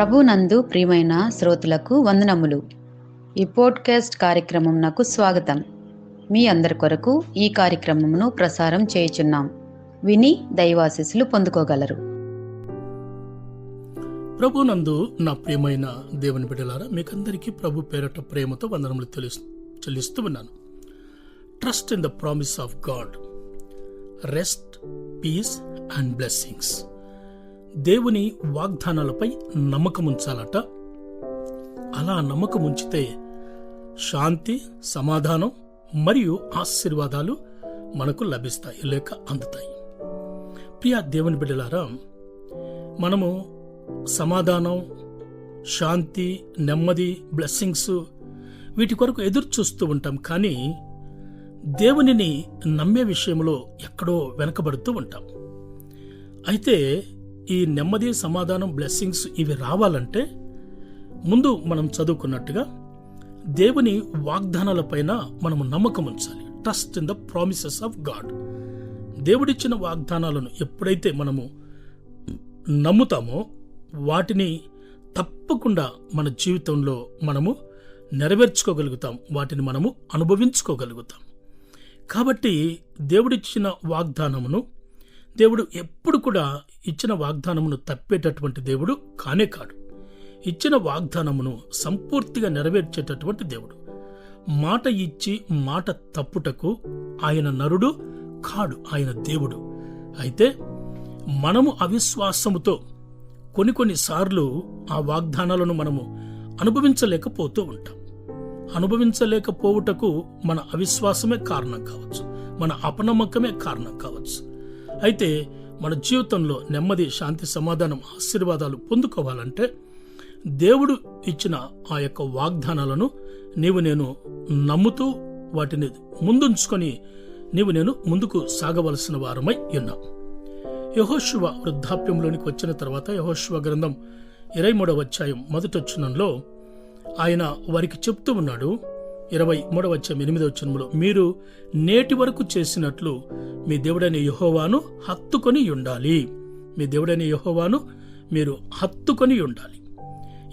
ప్రభునందు ప్రియమైన శ్రోతలకు వందనములు. ఈ పోడ్కాస్ట్ కార్యక్రమం నాకు స్వాగతం. మీ అందరి కొరకు ఈ కార్యక్రమమును ప్రసారం చేయుచున్నాం. విని దైవాశీస్సులు పొందుకోగలరు. ప్రభునందు నా ప్రియమైన దేవుని బిడ్డలారా మీకందరికీ ప్రభు పేరట ప్రేమతో వందనములు తెలుసు చెల్లిస్తూ ఉన్నాను. Trust in the promise of God rest peace and blessings దేవుని వాగ్దానాలపై నమ్మకం ఉంచాలట అలా నమ్మకం ఉంచితే శాంతి సమాధానం మరియు ఆశీర్వాదాలు మనకు లభిస్తాయి లేక అందుతాయి. ప్రియ దేవుని బిడ్డలారా మనము సమాధానం శాంతి నెమ్మది బ్లెస్సింగ్స్ వీటి కొరకు ఎదురు చూస్తూ ఉంటాం కానీ దేవునిని నమ్మే విషయంలో ఎక్కడో వెనకబడుతూ ఉంటాం. అయితే ఈ నెమ్మది సమాధానం బ్లెస్సింగ్స్ ఇవి రావాలంటే ముందు మనం చదువుకున్నట్టుగా దేవుని వాగ్దానాలపైన మనము నమ్మకం ఉంచాలి. Trust in the promises of God దేవుడిచ్చిన వాగ్దానాలను ఎప్పుడైతే మనము నమ్ముతామో వాటిని తప్పకుండా మన జీవితంలో మనము నెరవేర్చుకోగలుగుతాం. వాటిని మనము అనుభవించుకోగలుగుతాం. కాబట్టి దేవుడిచ్చిన వాగ్దానమును దేవుడు ఎప్పుడు కూడా ఇచ్చిన వాగ్దానమును తప్పేటటువంటి దేవుడు కానే కాడు. ఇచ్చిన వాగ్దానమును సంపూర్తిగా నెరవేర్చేటటువంటి దేవుడు. మాట ఇచ్చి మాట తప్పుటకు ఆయన నరుడు కాడు ఆయన దేవుడు. అయితే మనము అవిశ్వాసముతో కొన్ని కొన్నిసార్లు ఆ వాగ్దానాలను మనము అనుభవించలేకపోతూ ఉంటాం. అనుభవించలేకపోవుటకు మన అవిశ్వాసమే కారణం కావచ్చు. మన అపనమ్మకమే కారణం కావచ్చు. అయితే మన జీవితంలో నెమ్మది శాంతి సమాధానం ఆశీర్వాదాలు పొందుకోవాలంటే దేవుడు ఇచ్చిన ఆ యొక్క వాగ్దానాలను నీవు నేను నమ్ముతూ వాటిని ముందుంచుకొని నీవు నేను ముందుకు సాగవలసిన వారమై ఉన్నాం. యహోశివ వృద్ధాప్యంలోనికి వచ్చిన తర్వాత యహోశివ గ్రంథం ఇరవై మూడవ అధ్యాయం మొదటొచ్చునంలో ఆయన వారికి చెప్తూ ఉన్నాడు ఇరవై మూడవ అధ్యాయం ఎనిమిదవ వచనంలో మీరు నేటి వరకు చేసినట్లు మీ దేవుడైన యహోవాను హత్తుకొని ఉండాలి. మీ దేవుడైన యహోవాను మీరు హత్తుకొని ఉండాలి.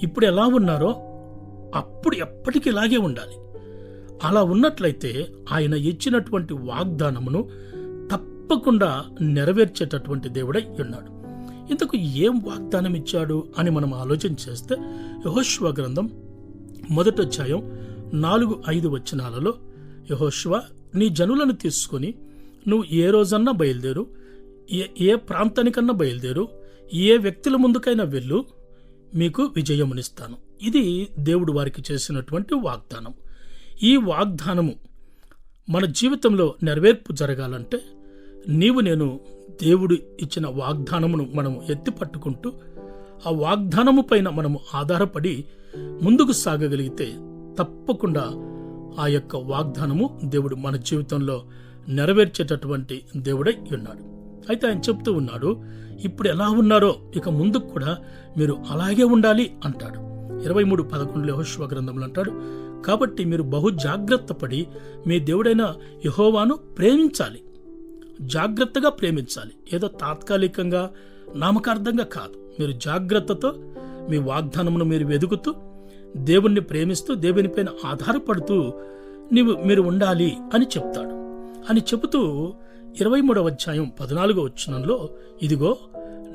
ఇప్పుడు ఎలా ఉన్నారో అప్పుడు ఎప్పటికీ ఇలాగే ఉండాలి. అలా ఉన్నట్లయితే ఆయన ఇచ్చినటువంటి వాగ్దానమును తప్పకుండా నెరవేర్చేటటువంటి దేవుడై ఉన్నాడు. ఇంతకు ఏం వాగ్దానం ఇచ్చాడు అని మనం ఆలోచన చేస్తే యహోశ్వ గ్రంథం మొదటి అధ్యాయం నాలుగు ఐదు వచనాలలో యహోశ్వ నీ జనులను తీసుకొని నువ్వు ఏ రోజన్నా బయలుదేరు ఏ ఏ ప్రాంతానికన్నా బయలుదేరు ఏ వ్యక్తుల ముందుకైనా వెళ్ళు మీకు విజయమునిస్తాను. ఇది దేవుడు వారికి చేసినటువంటి వాగ్దానం. ఈ వాగ్దానము మన జీవితంలో నెరవేర్పు జరగాలంటే నీవు నేను దేవుడు ఇచ్చిన వాగ్దానమును మనము ఎత్తి పట్టుకుంటూ ఆ వాగ్దానము పైన మనము ఆధారపడి ముందుకు సాగగలిగితే తప్పకుండా ఆ యొక్క వాగ్దానము దేవుడు మన జీవితంలో నెరవేర్చేటటువంటి దేవుడై ఉన్నాడు. అయితే ఆయన చెప్తూ ఉన్నాడు ఇప్పుడు ఎలా ఉన్నారో ఇక ముందుకు కూడా మీరు అలాగే ఉండాలి అంటాడు. ఇరవై మూడు పదకొండులో యహోశ్వ గ్రంథంలో అంటాడు కాబట్టి మీరు బహు జాగ్రత్త పడి మీ దేవుడైన యహోవాను ప్రేమించాలి. జాగ్రత్తగా ప్రేమించాలి. ఏదో తాత్కాలికంగా నామకార్థంగా కాదు. మీరు జాగ్రత్తతో మీ వాగ్దానమును మీరు వెదుకుతూ దేవుణ్ణి ప్రేమిస్తూ దేవునిపైన ఆధారపడుతూ నీవు మీరు ఉండాలి అని చెప్తాడు. అని చెబుతూ ఇరవై మూడవ అధ్యాయం పద్నాలుగో వచ్చినంలో ఇదిగో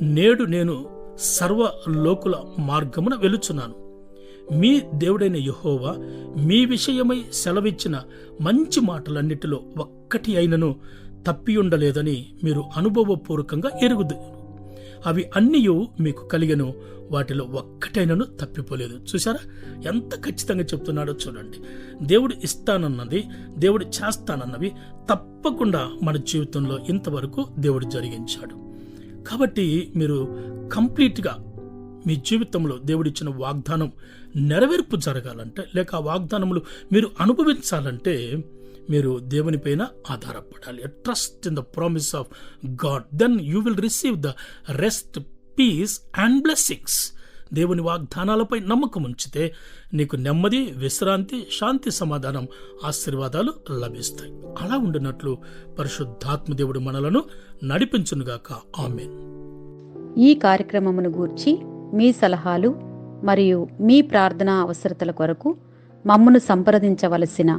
నేడు నేను సర్వ లోకుల మార్గమున వెలుచున్నాను మీ దేవుడైన యహోవా మీ విషయమై సెలవిచ్చిన మంచి మాటలన్నిటిలో ఒక్కటి అయినను తప్పియుండలేదని మీరు అనుభవపూర్వకంగా ఎరుగుదు అవి అన్నీయు మీకు కలిగను. వాటిలో ఒక్కటైనను తప్పిపోలేదు. చూసారా ఎంత ఖచ్చితంగా చెప్తున్నాడో చూడండి. దేవుడు ఇస్తానన్నది దేవుడు చేస్తానన్నవి తప్పకుండా మన జీవితంలో ఇంతవరకు దేవుడు జరిగించాడు. కాబట్టి మీరు కంప్లీట్గా మీ జీవితంలో దేవుడిచ్చిన వాగ్దానం నెరవేర్పు జరగాలంటే లేక ఆ వాగ్దానములు మీరు అనుభవించాలంటే మీరు దేవునిపైన ఆధారపడాలి. Trust in the promise of God then you will receive the rest peace and blessings దేవుని వాగ్దానాలపై నమ్మకం ఉంచితే నీకు నెమ్మది విశ్రాంతి శాంతి సమాధానం ఆశీర్వాదాలు లభిస్తాయి. అలా ఉండినట్లు పరిశుద్ధాత్మ దేవుడు మనలను నడిపించునుగాక. ఆమెన్. ఈ కార్యక్రమమును గూర్చి మీ సలహాలు మరియు మీ ప్రార్థనా అవసరతల కొరకు మమ్మను సంప్రదించవలసిన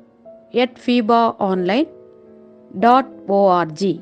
at feeba online dot ORG